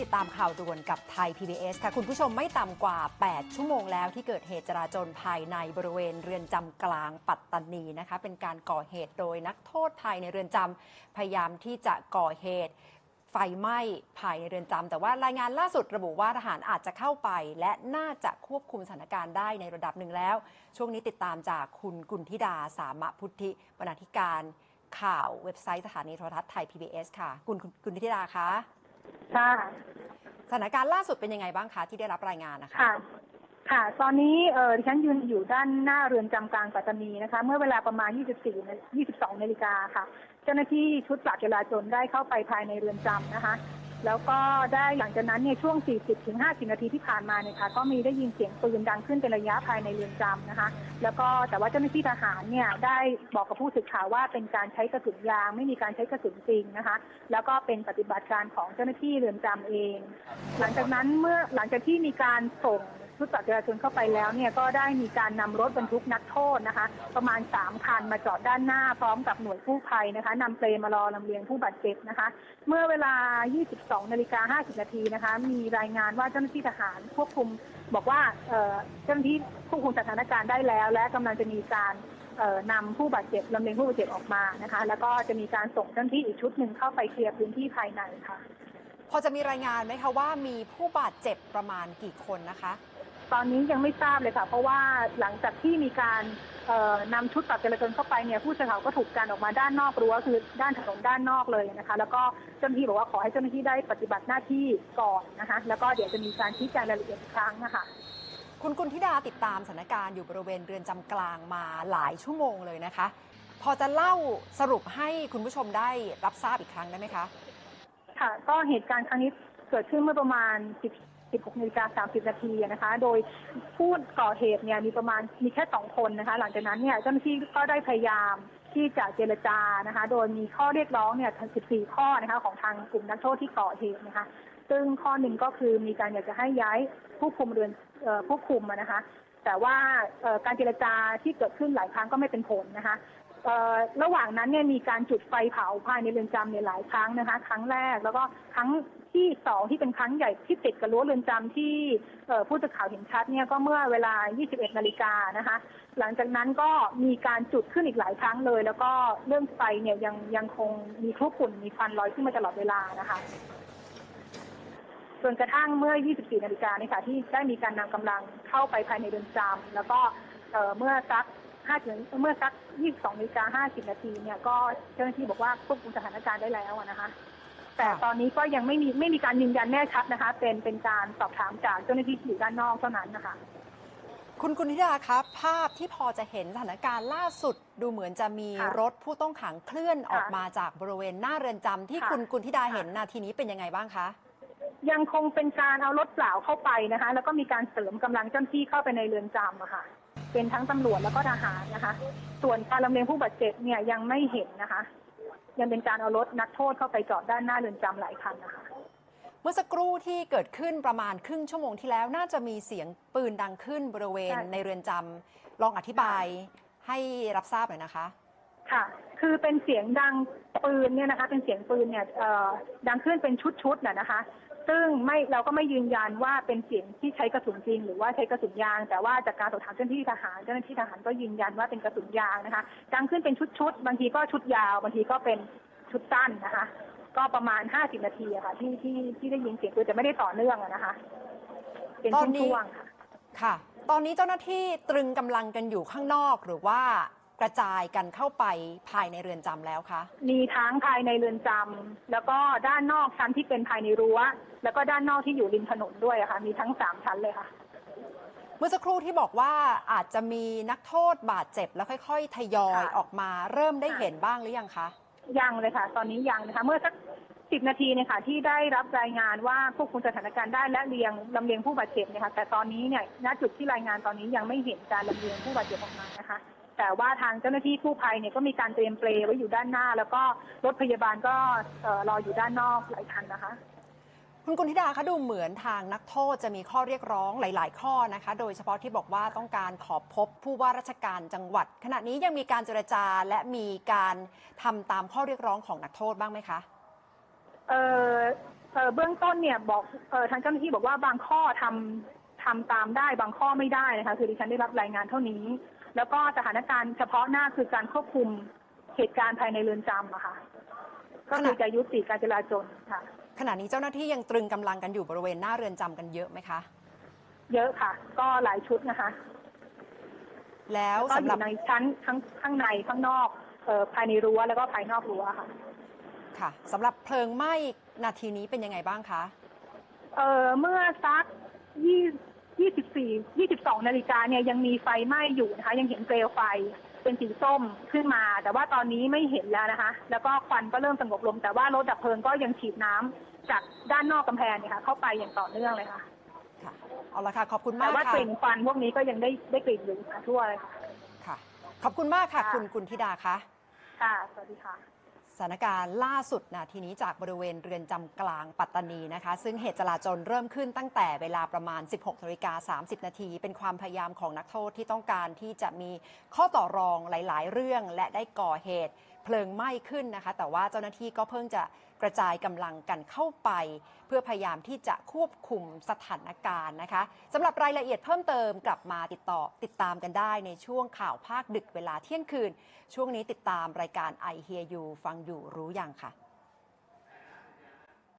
ติดตามข่าวด่วนกับไทย PBS ค่ะ คุณผู้ชมไม่ต่ำกว่า 8 ชั่วโมงแล้วที่เกิดเหตุจราจรภายในบริเวณเรือนจำกลางปัตตานีนะคะ เป็นการก่อเหตุโดยนักโทษภายในเรือนจำพยายามที่จะก่อเหตุไฟไหม้ภายในเรือนจำแต่ว่ารายงานล่าสุดระบุว่าทหารอาจจะเข้าไป และน่าจะควบคุมสถานการณ์ได้ในระดับหนึ่งแล้ว ช่วงนี้ติดตามจากคุณกุลธิดาสามะพุทธิบรรณาธิการข่าวเว็บไซต์สถานีโทรทัศน์ไทย PBS ค่ะ คุณคุณกุลธิดาคะ ค่ะ สถานการณ์ล่าสุดเป็นยังไงบ้างคะที่ได้รับรายงานนะคะค่ะค่ะ ตอนนี้เออดิฉันยืนอยู่ด้านหน้าเรือนจำกลางปัตตานีนะคะ เมื่อเวลาประมาณ 24นา22นาฬิกาค่ะ เจ้าหน้าที่ชุดปราบจราจรได้เข้าไปภายในเรือนจำนะคะ แล้วก็ได้หลังจากนั้นเนี่ยช่วง 40ถึง50 นาทีที่ผ่านมาเนี่ยค่ะก็มีได้ยินเสียงปืนดังขึ้นเป็นระยะภายในเรือนจำนะคะ แล้วก็แต่ว่าเจ้าหน้าที่ทหารเนี่ยได้บอกกับผู้สื่อข่าวว่าเป็นการใช้กระสุนยาง ไม่มีการใช้กระสุนจริงนะคะ แล้วก็เป็นปฏิบัติการของเจ้าหน้าที่เรือนจำเอง หลังจากนั้นเมื่อหลังจากที่มีการส่ง ชุดปราบจราจรเข้าไปแล้วเนี่ยก็ได้มีการนำรถบรรทุกนักโทษนะคะ ประมาณ 3 คันมาจอดด้านหน้าพร้อมกับหน่วยกู้ภัยนะคะนำเปลมารอลำเลียงผู้บาดเจ็บนะคะ เมื่อเวลา 22นาฬิกา50นาทีนะคะ มีรายงานว่าเจ้าหน้าที่ทหารควบคุมบอกว่าเจ้าหน้าที่ควบคุมสถานการณ์ได้แล้ว และกำลังจะมีการเอ่อนำผู้บาดเจ็บลำเลียงผู้บาดเจ็บออกมานะคะ แล้วก็จะมีการส่งเจ้าหน้าที่อีกชุดหนึ่งเข้าไปเคลียร์พื้นที่ภายในค่ะ พอจะมีรายงานไหมคะว่ามีผู้บาดเจ็บประมาณกี่คนนะคะ ตอนนี้ยังไม่ทราบเลยค่ะ เพราะว่าหลังจากที่มีการเอ่อนำชุดปราบจราจรเข้าไปเนี่ยผู้สื่อข่าวก็ถูกการออกมาด้านนอกรั้วคือด้านถนนด้านนอกเลยนะคะ แล้วก็เจ้าหน้าที่บอกว่าขอให้เจ้าหน้าที่ได้ปฏิบัติหน้าที่ก่อนนะคะ แล้วก็เดี๋ยวจะมีการชี้แจงรายละเอียดอีกครั้งนะคะคุณกุลธิดาติดตามสถานการณ์อยู่บริเวณเรือนจำกลางมาหลายชั่วโมงเลยนะคะ พอจะเล่าสรุปให้คุณผู้ชมได้รับทราบอีกครั้งได้ไหมคะ ค่ะ ก็เหตุการณ์ครั้งนี้เกิดขึ้นเมื่อประมาณ10 16นาฬิกา30นาทีนะคะ โดยผู้ก่อเหตุเนี่ยมีประมาณมีแค่สองคนนะคะ หลังจากนั้นเนี่ยเจ้าหน้าที่ก็ได้พยายามที่จะเจรจานะคะ โดยมีข้อเรียกร้องเนี่ย14 ข้อนะคะของทางกลุ่มนักโทษที่ก่อเหตุนะคะ ซึ่งข้อหนึ่งก็คือมีการอยากจะให้ย้ายผู้คุมเรือนผู้คุมนะคะ แต่ว่าการเจรจาที่เกิดขึ้นหลายครั้งก็ไม่เป็นผลนะคะ ระหว่างนั้นเนี่ยมีการจุดไฟเผาภายในเรือนจำเนี่ยหลายครั้งนะคะ ครั้งแรกแล้วก็ครั้งที่สองที่เป็นครั้งใหญ่ที่ติดกับรั้วเรือนจำที่ผู้สื่อข่าวเห็นชัดเนี่ยก็เมื่อเวลา 21 นาฬิกานะคะ หลังจากนั้นก็มีการจุดขึ้นอีกหลายครั้งเลย แล้วก็เรื่องไฟเนี่ยยังยังคงมีคลุกฝุ่นมีควันลอยขึ้นมาตลอดเวลานะคะจนกระทั่งเมื่อ 24 นาฬิกาเนี่ยค่ะที่ได้มีการนำกำลังเข้าไปภายในเรือนจำแล้วก็เเมื่อสัก 5ถึงเมื่อสัก 22นาฬิกา50 นาทีเนี่ยก็เจ้าหน้าที่บอกว่าควบคุมสถานการณ์ได้แล้วอะนะคะ แต่ตอนนี้ก็ยังไม่มีไม่มีการยืนยันแน่ชัดนะคะ เป็นเป็นการสอบถามจากเจ้าหน้าที่ที่อยู่ด้านนอกเท่านั้นนะคะ คุณกุลธิดาครับภาพที่พอจะเห็นสถานการณ์ล่าสุดดูเหมือนจะมีค่ะรถผู้ต้องขังเคลื่อนออกค่ะมาจากบริเวณหน้าเรือนจำที่ค่ะคุณกุลธิดาค่ะเห็นนาทีนี้เป็นยังไงบ้างคะยังคงเป็นการเอารถเปล่าเข้าไปนะคะ แล้วก็มีการเสริมกำลังเจ้าหน้าที่เข้าไปในเรือนจำอะค่ะ เป็นทั้งตำรวจแล้วก็ทหารนะคะ ส่วนการลำเลียงผู้บาดเจ็บเนี่ยยังไม่เห็นนะคะ ยังเป็นการเอารถนักโทษเข้าไปจอดด้านหน้าเรือนจำหลายคันนะคะ เมื่อสักครู่ที่เกิดขึ้นประมาณครึ่งชั่วโมงที่แล้วน่าจะมีเสียงปืนดังขึ้นบริเวณใช่ ในเรือนจำลองอธิบายให้รับทราบหน่อยนะคะ ค่ะ คือเป็นเสียงดังปืนเนี่ยนะคะ เป็นเสียงปืนเนี่ยเอ่อดังขึ้นเป็นชุดๆน่ะนะคะ ซึ่งไม่เราก็ไม่ยืนยันว่าเป็นเสียงที่ใช้กระสุนจริง หรือว่าใช้กระสุนยาง แต่ว่าจากการสอบถามเจ้าหน้าที่ทหารเจ้าหน้าที่ทหารก็ยืนยันว่าเป็นกระสุนยางนะคะดังขึ้นเป็นชุดๆบางทีก็ชุดยาวบางทีก็เป็นชุดสั้นนะคะ ก็ประมาณ 50 นาทีค่ะ ที่ที่ที่ได้ยินเสียงปืนแต่ไม่ได้ต่อเนื่องนะคะ เป็นตอนนี้ช่วงๆค่ะค่ะ ตอนนี้เจ้าหน้าที่ตรึงกำลังกันอยู่ข้างนอกหรือว่า กระจายกันเข้าไปภายในเรือนจำแล้วคะ มีทั้งภายในเรือนจำแล้วก็ด้านนอกชั้นที่เป็นภายในรั้ว แล้วก็ด้านนอกที่อยู่ริมถนนด้วยอะค่ะ มีทั้งสามชั้นเลยค่ะ เมื่อสักครู่ที่บอกว่าอาจจะมีนักโทษบาดเจ็บแล้วค่อยๆ ทยอยค่ะ ออกมาเริ่มได้ค่ะเห็นบ้างหรือยังคะ ยังเลยค่ะ ตอนนี้ยังนะคะ เมื่อสักสิบนาทีเนี่ยค่ะ ที่ได้รับรายงานว่าควบคุมสถานการณ์ได้และเลียงลำเลียงผู้บาดเจ็บเนี่ยค่ะ แต่ตอนนี้เนี่ยณจุดที่รายงานตอนนี้ยังไม่เห็นการลำเลียงผู้บาดเจ็บออกมานะคะ แต่ว่าทางเจ้าหน้าที่กู้ภัยเนี่ยก็มีการเตรียมเปลไว้อยู่ด้านหน้า แล้วก็รถพยาบาลก็เอ่อรออยู่ด้านนอกหลายคันนะคะคุณกุลธิดาคะดูเหมือนทางนักโทษจะมีข้อเรียกร้องหลาย ๆ ข้อนะคะ โดยเฉพาะที่บอกว่าต้องการขอพบผู้ว่าราชการจังหวัด ขณะนี้ยังมีการเจรจาและมีการทำตามข้อเรียกร้องของนักโทษบ้างไหมคะเอ่อเอ่อเบื้องต้นเนี่ยบอกเอ่อทางเจ้าหน้าที่บอกว่าบางข้อทำทำตามได้บางข้อไม่ได้นะคะคือดิฉันได้รับรายงานเท่านี้ แล้วก็สถานการณ์เฉพาะหน้าคือการควบคุมเหตุการณ์ภายในเรือนจำอะค่ะ ก็คือจะยุติการจราจรค่ะ ขณะนี้เจ้าหน้าที่ยังตรึงกำลังกันอยู่บริเวณหน้าเรือนจำกันเยอะไหมคะ เยอะค่ะ ก็หลายชุดนะคะ แล้วก็อสำหรับยู่ในชั้นทั้งข้างในข้างนอกเอ่อภายในรั้วแล้วก็ภายนอกรั้วค่ะ ค่ะสำหรับเพลิงไหม้นาทีนี้เป็นยังไงบ้างคะ เอ่อเมื่อสักยี่ ยี่สิบสี่ยี่สิบสองนาฬิกาเนี่ยยังมีไฟไหม้อยู่นะคะ ยังเห็นเปลวไฟเป็นสีส้มขึ้นมา แต่ว่าตอนนี้ไม่เห็นแล้วนะคะ แล้วก็ควันก็เริ่มสงบลง แต่ว่ารถดับเพลิงก็ยังฉีดน้ำจากด้านนอกกำแพงเนี่ยค่ะเข้าไปอย่างต่อเนื่องเลยค่ะค่ะเอาละค่ะขอบคุณแต่มากว่าค่ะกลิ่นควันพวกนี้ก็ยังได้ได้กลิ่นอยู่ค่ะทั่วเลยค่ะค่ะ ขอบคุณมากค่ะค่ะคุณกุลธิดาคะค่ะสวัสดีค่ะ สถานการณ์ล่าสุดนาทีนี้จากบริเวณเรือนจำกลางปัตตานีนะคะ ซึ่งเหตุจลาจลเริ่มขึ้นตั้งแต่เวลาประมาณ 16นาฬิกา30 นาที เป็นความพยายามของนักโทษที่ต้องการที่จะมีข้อต่อรองหลาย ๆ เรื่องและได้ก่อเหตุเพลิงไหม้ขึ้นนะคะ แต่ว่าเจ้าหน้าที่ก็เพิ่งจะ กระจายกำลังกันเข้าไป เพื่อพยายามที่จะควบคุมสถานการณ์นะคะสำหรับรายละเอียดเพิ่มเติมกลับมาติดต่อติดตามกันได้ในช่วงข่าวภาคดึกเวลาเที่ยงคืน ช่วงนี้ติดตามรายการ I Hear You ฟังอยู่รู้อย่างค่ะ